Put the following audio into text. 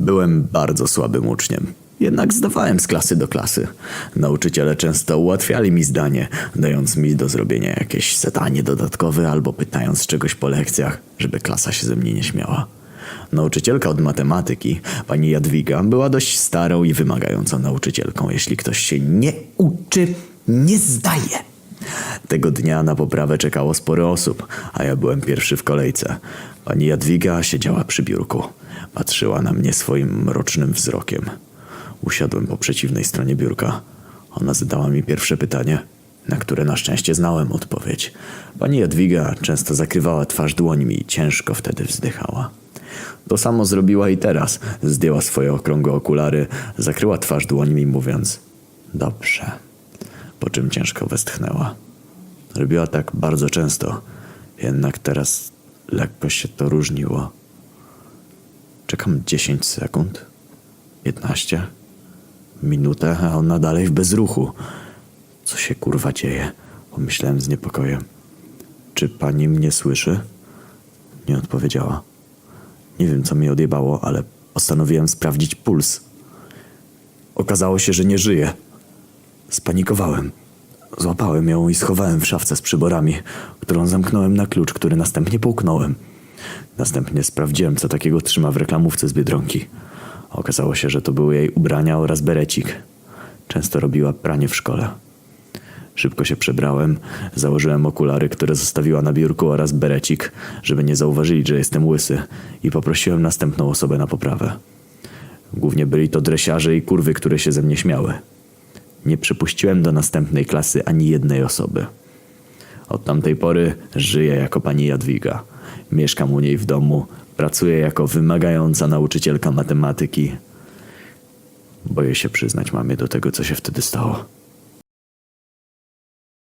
Byłem bardzo słabym uczniem. Jednak zdawałem z klasy do klasy. Nauczyciele często ułatwiali mi zdanie, dając mi do zrobienia jakieś zadanie dodatkowe albo pytając czegoś po lekcjach, żeby klasa się ze mnie nie śmiała. Nauczycielka od matematyki, pani Jadwiga, była dość starą i wymagającą nauczycielką. Jeśli ktoś się nie uczy, nie zdaje. Tego dnia na poprawę czekało sporo osób, a ja byłem pierwszy w kolejce. Pani Jadwiga siedziała przy biurku. Patrzyła na mnie swoim mrocznym wzrokiem. Usiadłem po przeciwnej stronie biurka. Ona zadała mi pierwsze pytanie, na które na szczęście znałem odpowiedź. Pani Jadwiga często zakrywała twarz dłońmi i ciężko wtedy wzdychała. To samo zrobiła i teraz. Zdjęła swoje okrągłe okulary, zakryła twarz dłońmi, mówiąc: Dobrze. Po czym ciężko westchnęła. Robiła tak bardzo często, jednak teraz lekko się to różniło. Czekam 10 sekund, 15, minutę, a ona dalej w bezruchu. Co się kurwa dzieje? Pomyślałem z niepokojem. Czy pani mnie słyszy? Nie odpowiedziała. Nie wiem, co mnie odjebało, ale postanowiłem sprawdzić puls. Okazało się, że nie żyje. Spanikowałem. Złapałem ją i schowałem w szafce z przyborami, którą zamknąłem na klucz, który następnie połknąłem. Następnie sprawdziłem, co takiego trzyma w reklamówce z Biedronki. Okazało się, że to były jej ubrania oraz berecik. Często robiła pranie w szkole. Szybko się przebrałem, założyłem okulary, które zostawiła na biurku oraz berecik, żeby nie zauważyli, że jestem łysy i poprosiłem następną osobę na poprawę. Głównie byli to dresiarze i kurwy, które się ze mnie śmiały. Nie przypuściłem do następnej klasy ani jednej osoby. Od tamtej pory żyję jako pani Jadwiga. Mieszkam u niej w domu, pracuję jako wymagająca nauczycielka matematyki. Boję się przyznać mamie do tego, co się wtedy stało.